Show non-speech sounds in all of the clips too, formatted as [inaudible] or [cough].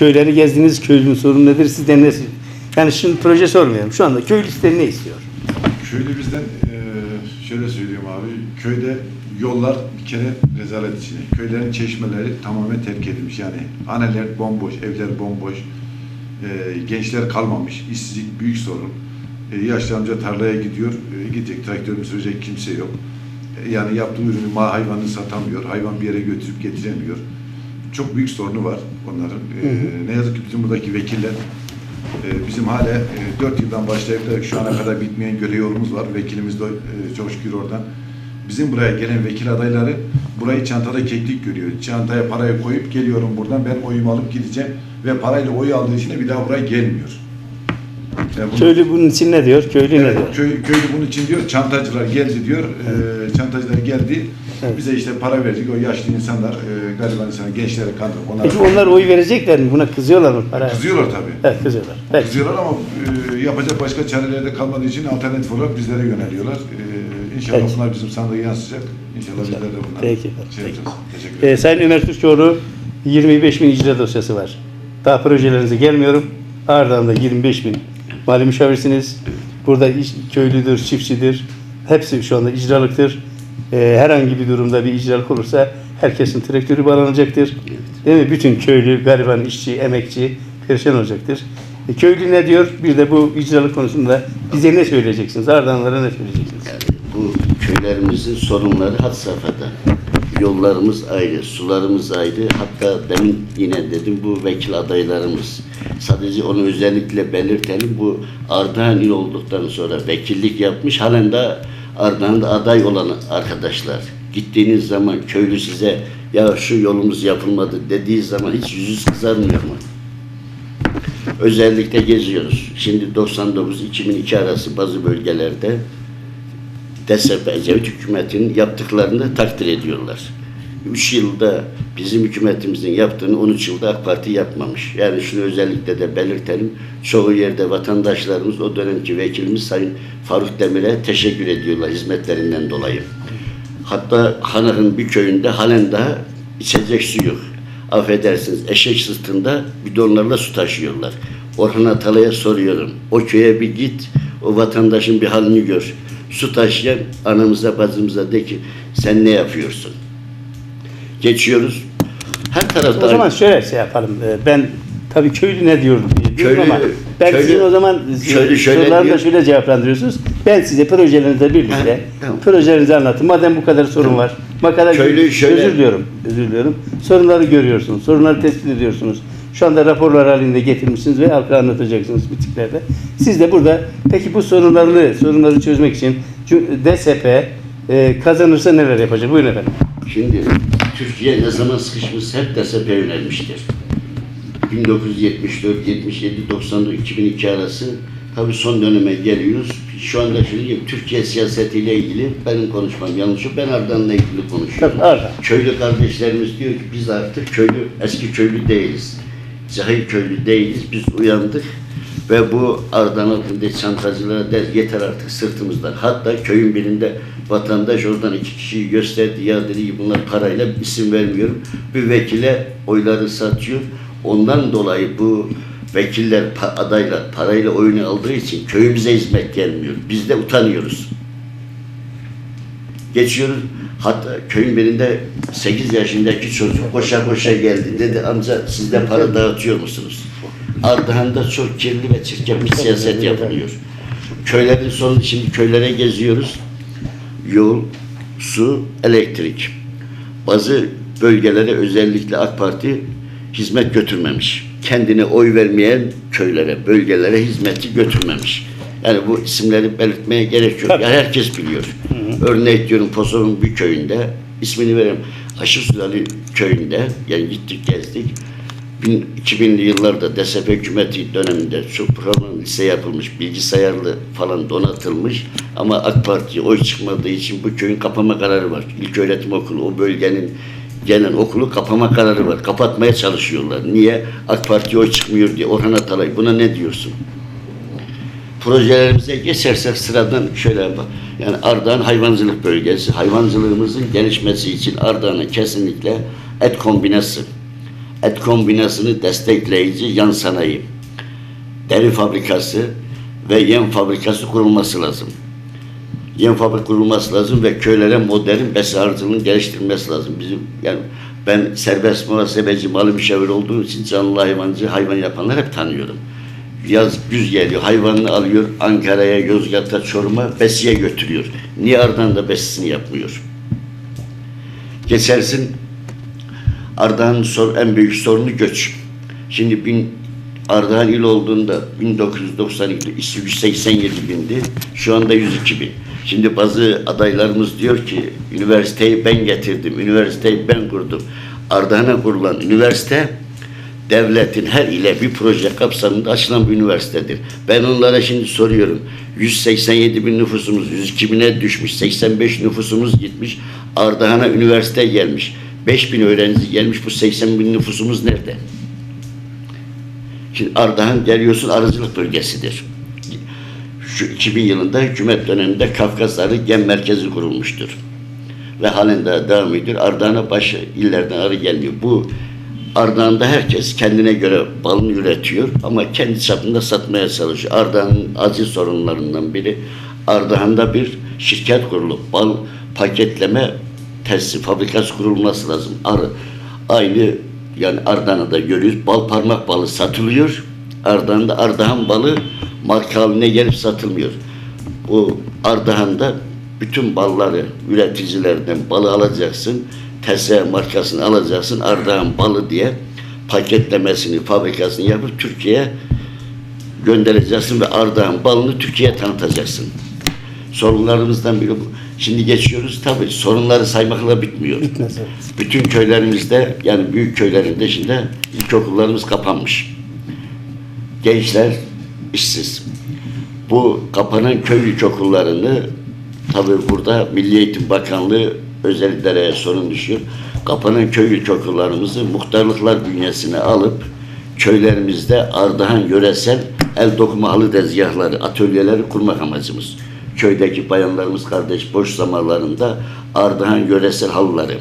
köyleri gezdiniz. Köylünün sorunu nedir? Sizden ne? Yani şimdi proje sormuyorum. Şu anda köylü sizden ne istiyor? Köylü bizden şöyle söyleyeyim abi. Köyde yollar bir kere rezalet içinde. Köylerin çeşmeleri tamamen terk edilmiş. Yani haneler bomboş, evler bomboş. gençler kalmamış. İşsizlik büyük sorun. Yaşlı amca tarlaya gidiyor. gidecek traktörünü sürecek kimse yok. Yani yaptığı ürünü ma hayvanını satamıyor. Hayvan bir yere götürüp getiremiyor. Çok büyük sorunu var onların. E, ne yazık ki bizim buradaki vekiller ee, Bizim hala 4 yıldan başlayıp da şu ana kadar bitmeyen görev yolumuz var. Vekilimiz de e, çok şükür oradan. Bizim buraya gelen vekil adayları burayı çantada keklik görüyor. Çantaya parayı koyup geliyorum buradan ben oyumu alıp gideceğim ve parayla oy aldığı için de bir daha buraya gelmiyor. Yani bunu- Köylü bunun için ne diyor? Köylü ne Evet, diyor? köy, köylü bunun için diyor, çantacılar geldi diyor, e, çantacılar geldi, Evet. bize işte para verecek, o yaşlı insanlar, e, gariban insanlar, gençlere kandırıp onlara Peki onlar oy verecekler mi? Buna kızıyorlar mı? Para? kızıyorlar tabii. Evet kızıyorlar. Peki. Kızıyorlar ama e, yapacak başka çareleri de kalmadığı için alternatif olarak bizlere yöneliyorlar. E, inşallah Peki. bunlar bizim sandığa yansıyacak. İnşallah bizler de bunlar Peki. şey Peki. yapacağız. Teşekkür Ee, ederim. Sayın Ömer Türkoğlu 25 bin icra dosyası var. Daha projelerinize gelmiyorum. Ardından da 25 bin. Mali müşavirsiniz. Burada iş, köylüdür, çiftçidir. Hepsi şu anda icralıktır. Ee, herhangi bir durumda bir icralık olursa herkesin traktörü bağlanacaktır. Değil mi? Bütün köylü, gariban, işçi, emekçi perişan olacaktır. E, köylü ne diyor? Bir de bu icralık konusunda bize ne söyleyeceksiniz? Ardahanlara ne söyleyeceksiniz? Yani bu köylerimizin sorunları had safhada. Yollarımız ayrı, sularımız ayrı. Hatta demin yine dedim bu vekil adaylarımız. Sadece onu özellikle belirtelim. Bu Ardahan il olduktan sonra vekillik yapmış. Halen de Ardahan'da aday olan arkadaşlar. Gittiğiniz zaman köylü size ya şu yolumuz yapılmadı dediği zaman hiç yüzünüz kızarmıyor mu? Özellikle geziyoruz. Şimdi 99-2002 arası bazı bölgelerde DSP Ecevit hükümetinin yaptıklarını takdir ediyorlar. 3 yılda bizim hükümetimizin yaptığını 13 yılda AK Parti yapmamış. Yani şunu özellikle de belirtelim. Çoğu yerde vatandaşlarımız o dönemki vekilimiz Sayın Faruk Demir'e teşekkür ediyorlar hizmetlerinden dolayı. Hatta Hanak'ın bir köyünde halen daha içecek su yok. Affedersiniz eşek sırtında bidonlarla su taşıyorlar. Orhan Atalay'a soruyorum. O köye bir git, o vatandaşın bir halini gör. Su taşıyan anamıza bacımıza de ki sen ne yapıyorsun? Geçiyoruz. Her tarafta O zaman şöyle şey yapalım. Ee, Ben tabii köylü ne diyor diyorum Köylü- ama ben köylü- sizin o zaman köylü şöyle sorularını da diyor. şöyle cevaplandırıyorsunuz. Ben size projelerinizle birlikte Ha, tamam. projelerinizi anlatın. Madem bu kadar sorun var. Makale Köylü şöyle- özür diliyorum. Özür diliyorum. Sorunları görüyorsunuz. Sorunları tespit ediyorsunuz. Şu anda raporlar halinde getirmişsiniz ve halka anlatacaksınız bitiklerde. Siz de burada peki bu sorunları sorunları çözmek için DSP e, kazanırsa neler yapacak? Buyurun efendim. Şimdi Türkiye ne zaman sıkışmış hep DSP yönelmiştir. 1974, 77, 94, 2002 arası tabii son döneme geliyoruz. Şu anda şimdi diyeyim, Türkiye siyasetiyle ilgili benim konuşmam yanlış. Ben Ardahan'la ilgili konuşuyorum. Tabii. Köylü kardeşlerimiz diyor ki biz artık köylü, eski köylü değiliz. Cahil köylü değiliz. Biz uyandık ve bu Ardahan altında çantacılara der yeter artık sırtımızdan. Hatta köyün birinde vatandaş oradan iki kişiyi gösterdi. Ya dedi ki bunlar parayla isim vermiyorum. Bir vekile oyları satıyor. Ondan dolayı bu vekiller, adaylar parayla oyunu aldığı için köyümüze hizmet gelmiyor. Biz de utanıyoruz. Geçiyoruz. Hatta köyün birinde 8 yaşındaki çocuk koşa koşa geldi. Dedi amca siz de para dağıtıyor musunuz? Ardahan'da çok kirli ve çirkin bir siyaset yapılıyor. Köylerin sonu şimdi köylere geziyoruz. Yol, su, elektrik. Bazı bölgelere özellikle AK Parti hizmet götürmemiş. Kendine oy vermeyen köylere, bölgelere hizmeti götürmemiş. Yani bu isimleri belirtmeye gerek yok. Tabii. Ya herkes biliyor. Örnek diyorum Posov'un bir köyünde, ismini vereyim. Aşır Sülali köyünde, yani gittik gezdik. 2000'li yıllarda DSP hükümeti döneminde program lise yapılmış, bilgisayarlı falan donatılmış ama AK Parti'ye oy çıkmadığı için bu köyün kapama kararı var. İlk öğretim okulu, o bölgenin genel okulu kapama kararı var. Kapatmaya çalışıyorlar. Niye? AK Parti'ye oy çıkmıyor diye. Orhan Atalay buna ne diyorsun? projelerimize geçersek sıradan şöyle yapalım. Yani Ardahan hayvancılık bölgesi. Hayvancılığımızın gelişmesi için Ardahan'a kesinlikle et kombinesi, et kombinasını destekleyici yan sanayi, deri fabrikası ve yem fabrikası kurulması lazım. Yem fabrika kurulması lazım ve köylere modern besarcılığın geliştirilmesi lazım. Bizim yani ben serbest muhasebeci, malı müşavir olduğum için canlı hayvancı, hayvan yapanlar hep tanıyorum. Yaz güz geliyor, hayvanını alıyor Ankara'ya, Yozgat'a, Çorum'a besiye götürüyor. Niye Ardahan'da besisini yapmıyor? Geçersin Ardahan'ın sor, en büyük sorunu göç. Şimdi bin, Ardahan il olduğunda 1992 187 bindi. Şu anda 102 bin. Şimdi bazı adaylarımız diyor ki üniversiteyi ben getirdim, üniversiteyi ben kurdum. Ardahan'a kurulan üniversite devletin her ile bir proje kapsamında açılan bir üniversitedir. Ben onlara şimdi soruyorum. 187 bin nüfusumuz 102 bine düşmüş. 85 nüfusumuz gitmiş. Ardahan'a üniversite gelmiş. 5 bin öğrenci gelmiş. Bu 80 bin nüfusumuz nerede? Şimdi Ardahan geliyorsun arıcılık bölgesidir. Şu 2000 yılında hükümet döneminde Kafkasları Gem Merkezi kurulmuştur. Ve halen de devam ediyor. Ardahan'a baş illerden arı gelmiyor. Bu Ardahan'da herkes kendine göre balını üretiyor ama kendi çapında satmaya çalışıyor. Ardahan'ın acil sorunlarından biri Ardahan'da bir şirket kurulup bal paketleme tesisi, fabrikası kurulması lazım. Arı, aynı yani Ardahan'da görüyoruz. Bal parmak balı satılıyor. Ardahan'da Ardahan balı marka haline gelip satılmıyor. Bu Ardahan'da bütün balları üreticilerden balı alacaksın. TSE markasını alacaksın. Ardahan balı diye paketlemesini, fabrikasını yapıp Türkiye'ye göndereceksin ve Ardahan balını Türkiye'ye tanıtacaksın. Sorunlarımızdan biri bu. Şimdi geçiyoruz tabii sorunları saymakla bitmiyor. Bitmez. evet. Bütün köylerimizde yani büyük köylerinde şimdi ilkokullarımız kapanmış. Gençler işsiz. Bu kapanan köy ilkokullarını tabi burada Milli Eğitim Bakanlığı özelliklere sorun düşüyor. Kapanan köy ilkokullarımızı muhtarlıklar bünyesine alıp köylerimizde Ardahan yöresel el dokuma halı tezgahları, atölyeleri kurmak amacımız. Köydeki bayanlarımız kardeş boş zamanlarında Ardahan yöresel halıları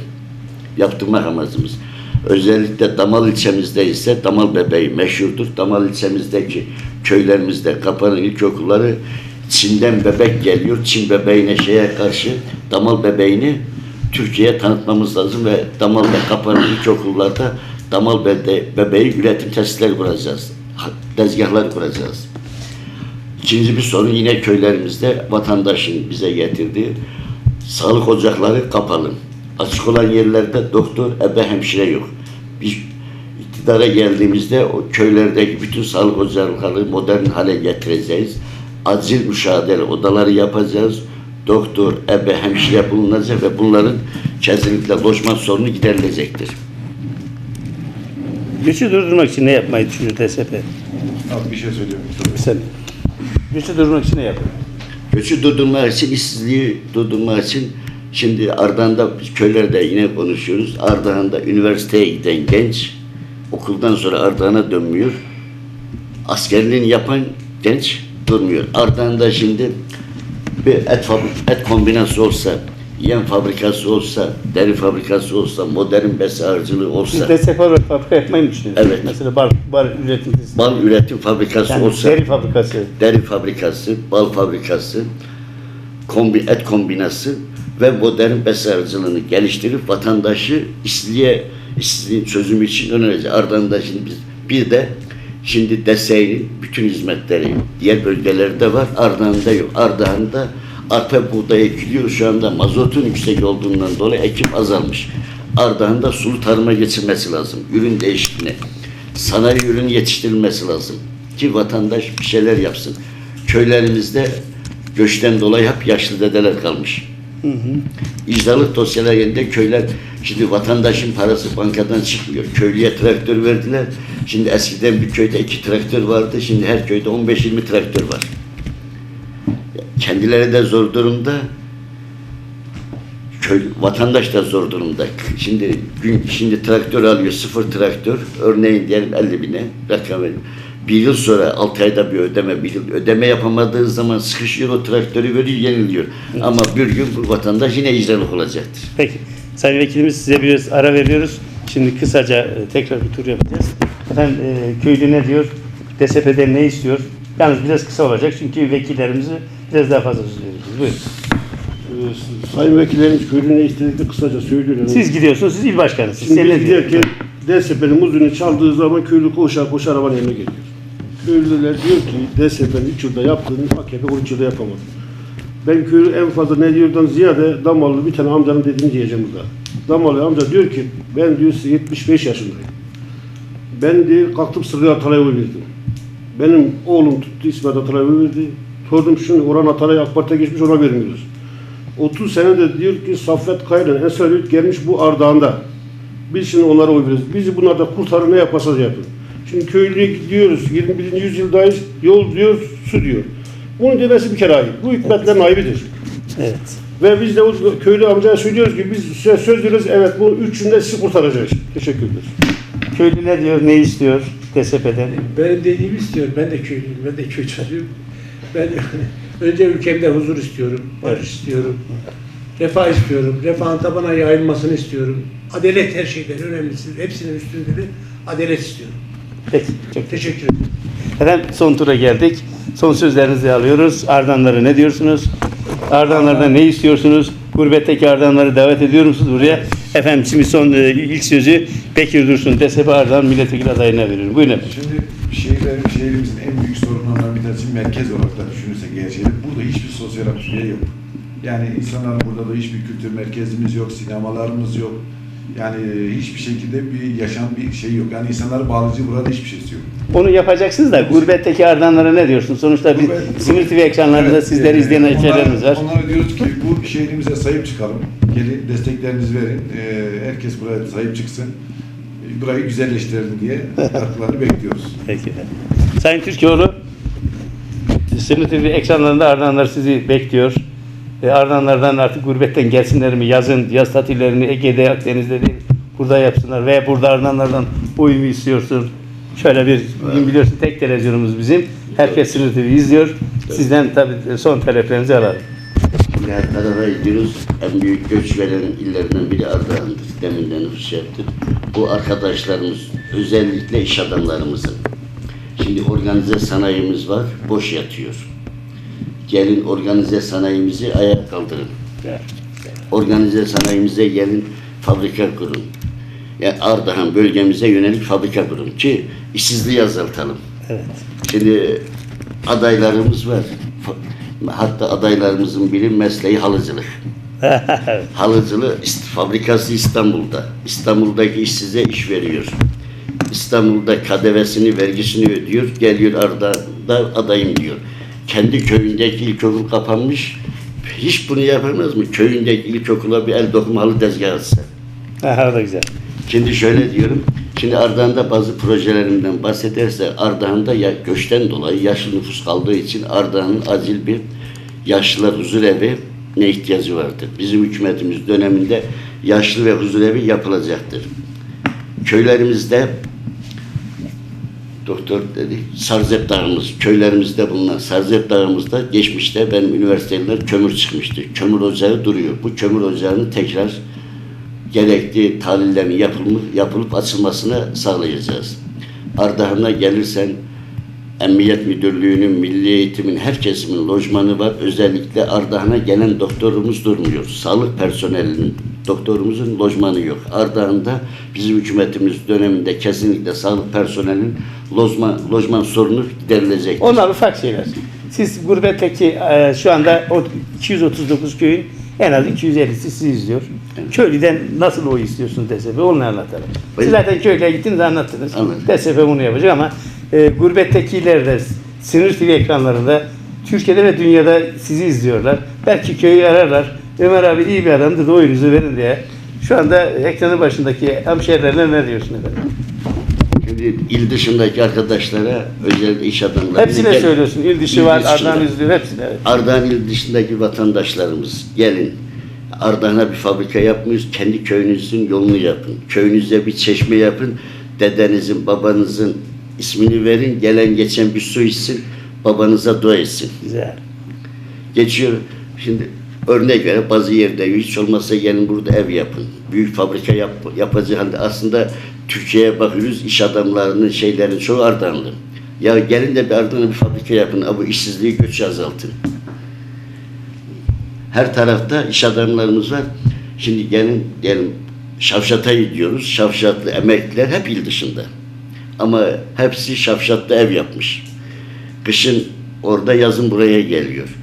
yaptırmak amacımız. Özellikle Damal ilçemizde ise Damal bebeği meşhurdur. Damal ilçemizdeki köylerimizde kapanan ilkokulları Çin'den bebek geliyor. Çin bebeğine şeye karşı Damal bebeğini Türkiye'ye tanıtmamız lazım ve Damal'da kapanan ilkokullarda Damal bebe bebeği üretim tesisleri kuracağız. Tezgahlar kuracağız. İkinci bir sorun yine köylerimizde vatandaşın bize getirdiği sağlık ocakları kapalı. Açık olan yerlerde doktor, ebe, hemşire yok. Biz iktidara geldiğimizde o köylerdeki bütün sağlık ocakları modern hale getireceğiz. Acil müşahede odaları yapacağız. Doktor, ebe, hemşire bulunacak ve bunların kesinlikle lojman sorunu giderilecektir. Göçü durdurmak için ne yapmayı düşünüyor DSP? Abi bir şey söylüyorum. Sen. Göçü durdurmak için ne yapıyor? Göçü durdurmak için, işsizliği durdurmak için şimdi Ardahan'da köylerde yine konuşuyoruz. Ardahan'da üniversiteye giden genç okuldan sonra Ardahan'a dönmüyor. Askerliğini yapan genç durmuyor. Ardahan'da şimdi bir et, et kombinası olsa, yem fabrikası olsa, deri fabrikası olsa, modern besi harcılığı olsa, Siz DSP olarak fabrika yapmayı mı düşünüyorsunuz? Evet. Mesela bar, bar üretim bal üretim fabrikası yani olsa, deri fabrikası. deri fabrikası, bal fabrikası, kombi, et kombinası ve modern besarcılığını geliştirip vatandaşı işsizliğe, işsizliğin çözümü için önereceğiz. Ardından şimdi biz bir de şimdi DSE'nin bütün hizmetleri diğer bölgelerde var. Ardahan'da yok. Ardahan'da arpa buğday ekiliyor. Şu anda mazotun yüksek olduğundan dolayı ekim azalmış. Ardahan'da sulu tarıma geçilmesi lazım. Ürün değişikliğine. Sanayi ürün yetiştirilmesi lazım. Ki vatandaş bir şeyler yapsın. Köylerimizde göçten dolayı hep yaşlı dedeler kalmış. İcralık dosyalar yerinde köyler şimdi vatandaşın parası bankadan çıkmıyor. Köylüye traktör verdiler. Şimdi eskiden bir köyde iki traktör vardı. Şimdi her köyde 15-20 traktör var. Kendileri de zor durumda. Köy, vatandaş da zor durumda. Şimdi gün şimdi traktör alıyor sıfır traktör. Örneğin diyelim 50 bine rakam. Bir yıl sonra 6 ayda bir ödeme, bir yıl ödeme yapamadığı zaman sıkışıyor o traktörü veriyor, yeniliyor. Ama bir gün bu vatandaş yine icralık olacaktır. Peki. Sayın Vekilimiz size bir ara veriyoruz. Şimdi kısaca e, tekrar bir tur yapacağız. Efendim e, köylü ne diyor? DSP'den ne istiyor? Yalnız biraz kısa olacak çünkü vekillerimizi biraz daha fazla sözlüyoruz. Buyurun. Ee, Sayın Vekillerimiz köylü ne istediklerini kısaca söylüyorum. Siz gidiyorsunuz, siz il başkanısınız. Şimdi Sen biz giderken DSP'nin muzunu çaldığı zaman köylü koşar koşar arabanın yanına geliyor. Köylüler diyor ki DSP'nin 3 yılda yaptığını AKP 13 yılda yapamadı. Ben köylü en fazla ne diyordan ziyade Damalı bir tane amcanın dediğini diyeceğim burada. Damalı amca diyor ki ben diyor 75 yaşındayım. Ben diyor kalktım Sırrı Atalay'a verdim. Benim oğlum tuttu İsmet Atalay'a verdi. Sordum şunu Orhan Atalay AK Parti'ye geçmiş ona vermiyoruz. 30 senede diyor ki Saffet Kaya'nın Ensar Yurt gelmiş bu Ardahan'da. Biz şimdi onlara oy veriyoruz. Bizi bunlar da kurtarın ne yaparsanız yapın. Şimdi köylüye gidiyoruz. 21. yüzyıldayız. Yol diyor, su diyor. Bunu demesi bir kere ayıp. Bu hükümetlerin ayıbıdır. Evet. Ve biz de o köylü amcaya söylüyoruz ki biz size söz veriyoruz. Evet bu üç günde sizi kurtaracağız. Teşekkür ederiz. Köylü ne diyor, ne istiyor DSP'den? Benim dediğimi istiyor. Ben de köylüyüm. Ben de köy çocuğuyum. Ben [laughs] önce ülkemde huzur istiyorum. Barış istiyorum. Refah istiyorum. Refahın tabana yayılmasını istiyorum. Adalet her şeyden önemlisi. Hepsinin üstünde de adalet istiyorum. Peki, çok Teşekkür ederim. Efendim son tura geldik. Son sözlerinizi alıyoruz. Ardanları ne diyorsunuz? Ardanlardan ne istiyorsunuz? Gurbetteki Ardanları davet ediyor musunuz buraya? Efendim şimdi son e, ilk sözü Bekir Dursun DSP Ardahan milletvekili adayına veriyorum. Buyurun efendim. Şimdi şehirlerin, şehrimizin en büyük sorunlarından bir tanesi merkez olarak da düşünürsek şehir, burada hiçbir sosyal aktivite yok. Yani insanların burada da hiçbir kültür merkezimiz yok, sinemalarımız yok. Yani hiçbir şekilde bir yaşam bir şey yok. Yani insanları bağlayıcı burada hiçbir şeysi yok. Onu yapacaksınız da gurbetteki Ardanlara ne diyorsunuz? Sonuçta biz Gurbet- Simir TV ekranlarında Evet, sizleri e, izleyen ülkelerimiz var. Onlara diyoruz ki bu şehrimize sahip çıkalım. Gelin desteklerinizi verin. E, herkes buraya sahip çıksın. Burayı güzelleştirelim diye [laughs] katkılarını bekliyoruz. Peki efendim. Sayın Türkoğlu, Simir TV ekranlarında Ardahanlar sizi bekliyor. E, Ardahanlardan artık gurbetten gelsinler mi? Yazın yaz tatillerini Ege'de, Akdeniz'de değil, burada yapsınlar. Veya burada Ardahanlardan oy mu istiyorsun? Şöyle bir, bugün biliyorsun tek televizyonumuz bizim. Herkes Simir TV izliyor. Sizden tabii son taleplerinizi alalım. Şimdi tarafa gidiyoruz. En büyük göç veren illerinden biri Ardahan'dır. Demin de nüfus yaptı. Bu arkadaşlarımız, özellikle iş adamlarımızın. Şimdi organize sanayimiz var, boş yatıyor. Gelin organize sanayimizi ayağa kaldırın. Organize sanayimize gelin, fabrika kurun. Yani Ardahan bölgemize yönelik fabrika kurun ki işsizliği azaltalım. Evet. Şimdi adaylarımız var. Hatta adaylarımızın biri mesleği halıcılık. [laughs] Halıcılığı ist- fabrikası İstanbul'da. İstanbul'daki işsize iş veriyor. İstanbul'da KDV'sini, vergisini ödüyor. Geliyor Ardahan'da adayım diyor. Kendi köyündeki ilkokul kapanmış. Hiç bunu yapamaz mı? Köyündeki ilkokula bir el dokuma halı tezgahı atsa. Aha, da güzel. Şimdi şöyle diyorum. Şimdi Ardahan'da bazı projelerimden bahsederse Ardahan'da ya göçten dolayı yaşlı nüfus kaldığı için Ardahan'ın acil bir yaşlılar huzur evi ne ihtiyacı vardır. Bizim hükümetimiz döneminde yaşlı ve huzur evi yapılacaktır. Köylerimizde doktor dedi Sarzep Dağımız, köylerimizde bulunan Sarzep Dağımızda geçmişte benim üniversiteden kömür çıkmıştı. Kömür ocağı duruyor. Bu kömür ocağını tekrar gerekli tahlillerin yapılmış, yapılıp açılmasını sağlayacağız. Ardahan'a gelirsen Emniyet Müdürlüğü'nün, Milli Eğitim'in her kesimin lojmanı var. Özellikle Ardahan'a gelen doktorumuz durmuyor. Sağlık personelinin, doktorumuzun lojmanı yok. Ardahan'da bizim hükümetimiz döneminde kesinlikle sağlık personelinin lojman, lojman sorunu giderilecek. Onlar ufak şeyler. Siz gurbetteki e, şu anda o 239 köyün en az 250'si sizi izliyor. Köylüden nasıl oy istiyorsunuz DSP? Onu anlatalım. Siz zaten köylüye gittiniz anlattınız. Anladım. DSP bunu yapacak ama e, gurbettekiler de Sinir TV ekranlarında Türkiye'de ve dünyada sizi izliyorlar. Belki köyü ararlar. Ömer abi iyi bir adamdır da oyunuzu verin diye. Şu anda ekranın başındaki hemşehrilerine ne diyorsun efendim? Şimdi il dışındaki arkadaşlara özellikle iş adamları Hepsine söylüyorsun. İl dışı var, dışında. Ardahan izliyor hepsine. Evet. Ardahan il dışındaki vatandaşlarımız gelin. Ardahan'a bir fabrika yapmıyoruz. Kendi köyünüzün yolunu yapın. Köyünüze bir çeşme yapın. Dedenizin, babanızın ismini verin. Gelen geçen bir su içsin. Babanıza dua etsin. Güzel. Geçiyor. Şimdi Örnek vere bazı yerde hiç olmazsa gelin burada ev yapın. Büyük fabrika yap, yapacağı halde aslında Türkiye'ye bakıyoruz iş adamlarının şeylerin çoğu Ardahanlı. Ya gelin de bir Ardahan'a bir fabrika yapın. Bu işsizliği göçü azaltın. Her tarafta iş adamlarımız var. Şimdi gelin diyelim Şavşat'a gidiyoruz. Şavşatlı emekliler hep il dışında. Ama hepsi Şavşat'ta ev yapmış. Kışın orada yazın buraya geliyor.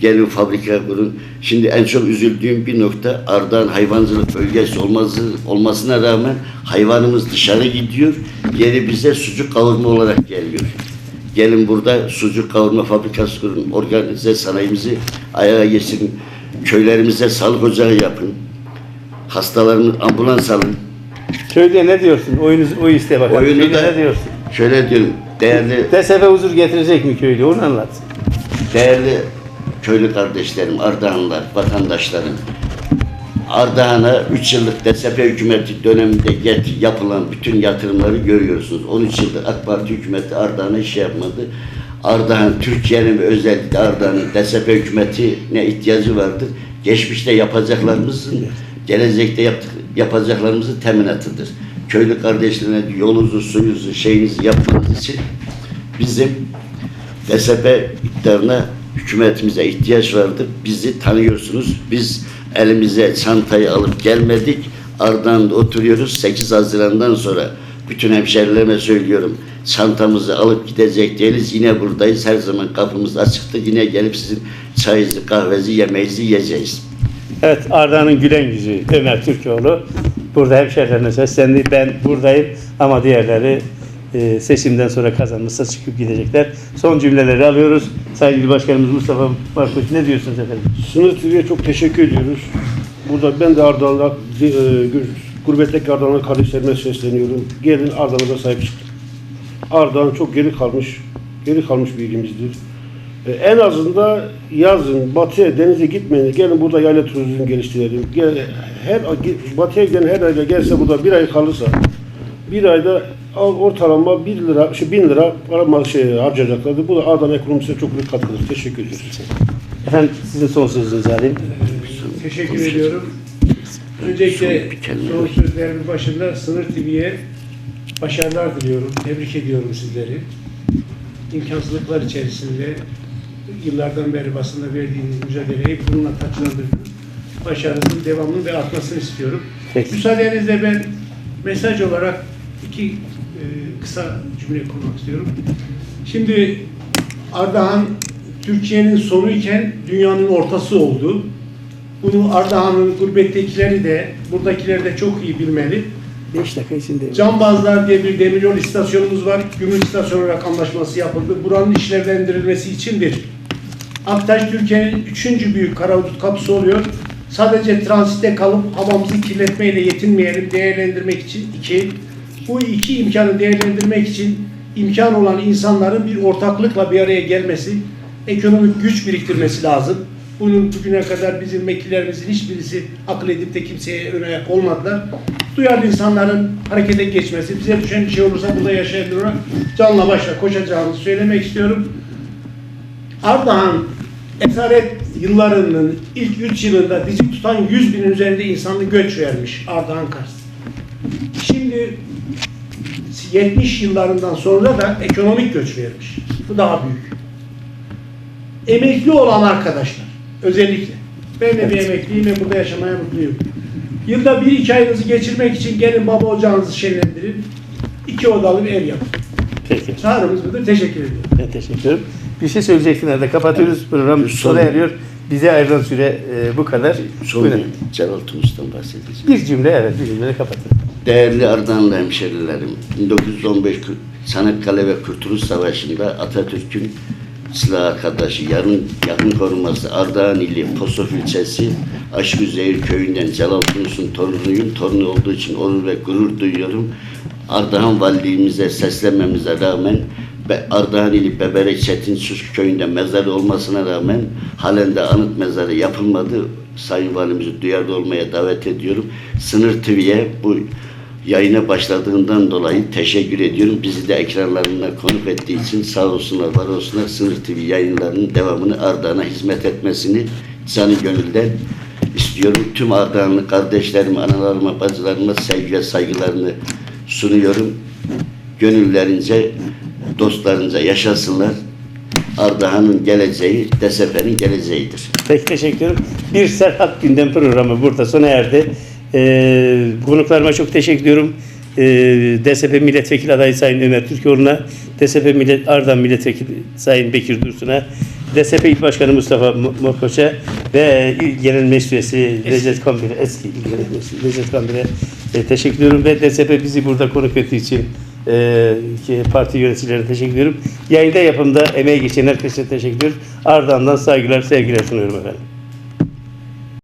Gelin fabrika kurun. Şimdi en çok üzüldüğüm bir nokta Ardahan hayvancılık bölgesi olması, olmasına rağmen hayvanımız dışarı gidiyor. Geri bize sucuk kavurma olarak geliyor. Gelin burada sucuk kavurma fabrikası kurun. Organize sanayimizi ayağa getirin. Köylerimize sağlık ocağı yapın. Hastalarını ambulans alın. Köyde ne diyorsun? Oyunuz, o isteğe bakalım. Oyunu Köyde da- ne diyorsun? Şöyle diyorum değerli DSP huzur getirecek mi köylü? Onu anlat. Değerli köylü kardeşlerim, Ardahanlılar, vatandaşlarım. Ardahan'a 3 yıllık DSP hükümeti döneminde get, yapılan bütün yatırımları görüyorsunuz. 13 yıldır AK Parti hükümeti Ardahan'a iş yapmadı. Ardahan, Türkiye'nin ve özellikle Ardahan'ın DSP hükümetine ihtiyacı vardır. Geçmişte yapacaklarımızın, gelecekte yaptık, yapacaklarımızın teminatıdır. Köylü kardeşlerine yolunuzu, suyunuzu, şeyinizi yapmanız için bizim DSP iktidarına hükümetimize ihtiyaç vardı. Bizi tanıyorsunuz. Biz elimize çantayı alıp gelmedik. Ardahan'da oturuyoruz. 8 Haziran'dan sonra bütün hemşerilerime söylüyorum. Çantamızı alıp gidecek değiliz. Yine buradayız. Her zaman kapımız açıktır. Yine gelip sizin çayınızı, kahvenizi, yemeğinizi yiyeceğiz. Evet Arda'nın gülen yüzü Ömer Türkoğlu. Burada hemşehrilerine seslendi. Ben buradayım ama diğerleri e, seçimden sonra kazanırsa çıkıp gidecekler. Son cümleleri alıyoruz. İl Başkanımız Mustafa Markoç ne diyorsunuz efendim? Sınır TV'ye çok teşekkür ediyoruz. Burada ben de Ardahan'da, e, gurbetteki Ardahanlı kardeşlerime sesleniyorum. Gelin Ardahan'a sahip çıkın. Ardahan çok geri kalmış, geri kalmış bir ilimizdir. E, en azından yazın batıya, denize gitmeyin. Gelin burada yayla turizm geliştirelim. Gel, her batıya giden her ayda gelse burada bir ay kalırsa bir ayda al- ortalama 1 lira, şey 1000 lira para şey harcayacaklardı. Bu da Ardahan ekonomisine çok büyük katkıdır. Teşekkür ediyoruz. Efendim sizin son sözünüzü alayım. Teşekkür ediyorum. Öncelikle son sözlerimin başında Sınır TV'ye başarılar diliyorum. Tebrik ediyorum sizleri. İmkansızlıklar içerisinde yıllardan beri basında verdiğiniz mücadeleyi bununla taçlandırdınız. Başarınızın devamını ve artmasını istiyorum. Peki. Müsaadenizle ben mesaj olarak iki e, kısa cümle kurmak istiyorum. Şimdi Ardahan Türkiye'nin sonu iken dünyanın ortası oldu. Bunu Ardahan'ın gurbettekileri de, buradakiler de çok iyi bilmeli. 5 dakika içinde. Cambazlar diye bir demiryol istasyonumuz var. Gümrük istasyonu olarak anlaşması yapıldı. Buranın işlevlendirilmesi için bir. Aktaş Türkiye'nin üçüncü büyük karavut kapısı oluyor. Sadece transitte kalıp havamızı kirletmeyle yetinmeyelim, değerlendirmek için iki. Bu iki imkanı değerlendirmek için imkan olan insanların bir ortaklıkla bir araya gelmesi, ekonomik güç biriktirmesi lazım. Bunun bugüne kadar bizim vekillerimizin hiçbirisi akıl edip de kimseye ön ayak olmadılar. Duyarlı insanların harekete geçmesi, bize düşen bir şey olursa burada yaşayan canla başla koşacağımızı söylemek istiyorum. Ardahan esaret yıllarının ilk 3 yılında dizi tutan 100 binin üzerinde insanlı göç vermiş Ardahan Kars. Şimdi 70 yıllarından sonra da ekonomik göç vermiş. Bu daha büyük. Emekli olan arkadaşlar özellikle. Ben de bir emekliyim ve burada yaşamaya mutluyum. Yılda bir iki ayınızı geçirmek için gelin baba ocağınızı şenlendirin. İki odalı bir ev yapın. Peki. Çağrımız budur. Teşekkür ediyorum. Ben teşekkür ederim. Bir şey söyleyeceksin herhalde. Kapatıyoruz. Program Son- sona eriyor. Bize ayrılan süre e, bu kadar. Son Buyurun. Celal Tunus'tan bahsedeceğim. Bir cümle evet bir cümle kapatın. Değerli Ardahanlı hemşerilerim, 1915 Kü- Çanakkale ve Kurtuluş Savaşı'nda Atatürk'ün silah arkadaşı, yarın yakın koruması Ardahan ili Posof ilçesi Aşküzehir köyünden Celal Tunus'un torunuyum. Torunu olduğu için onur ve gurur duyuyorum. Ardahan valiliğimize seslenmemize rağmen Be- Ardahan ili Beberek Çetin Sus köyünde mezarı olmasına rağmen halen de anıt mezarı yapılmadı. Sayın Valimizi duyarlı olmaya davet ediyorum. Sınır TV'ye bu yayına başladığından dolayı teşekkür ediyorum. Bizi de ekranlarına konuk ettiği için sağ olsunlar, var olsunlar. Sınır TV yayınlarının devamını Ardahan'a hizmet etmesini canı gönülden istiyorum. Tüm Ardahanlı kardeşlerime, analarıma, bacılarıma sevgi ve saygılarını sunuyorum. Gönüllerince, dostlarınca yaşasınlar. Ardahan'ın geleceği, DSP'nin geleceğidir. Peki teşekkür ederim. Bir Serhat Gündem programı burada sona erdi. Ee, konuklarıma çok teşekkür ediyorum. Ee, DSP Milletvekili adayı Sayın Ömer Türkoğlu'na, DSP Millet, Ardahan Milletvekili Sayın Bekir Dursun'a, DSP İl Başkanı Mustafa Mo- Morkoç'a ve İl Genel Meclisi Recep Kambir'e, eski İl Genel Meclisi Recep Kambir'e e, teşekkür ediyorum ve DSP bizi burada konuk ettiği için e, parti yöneticilerine teşekkür ediyorum. Yayında yapımda emeği geçen herkese teşekkür ediyorum. Ardından saygılar, sevgiler sunuyorum efendim.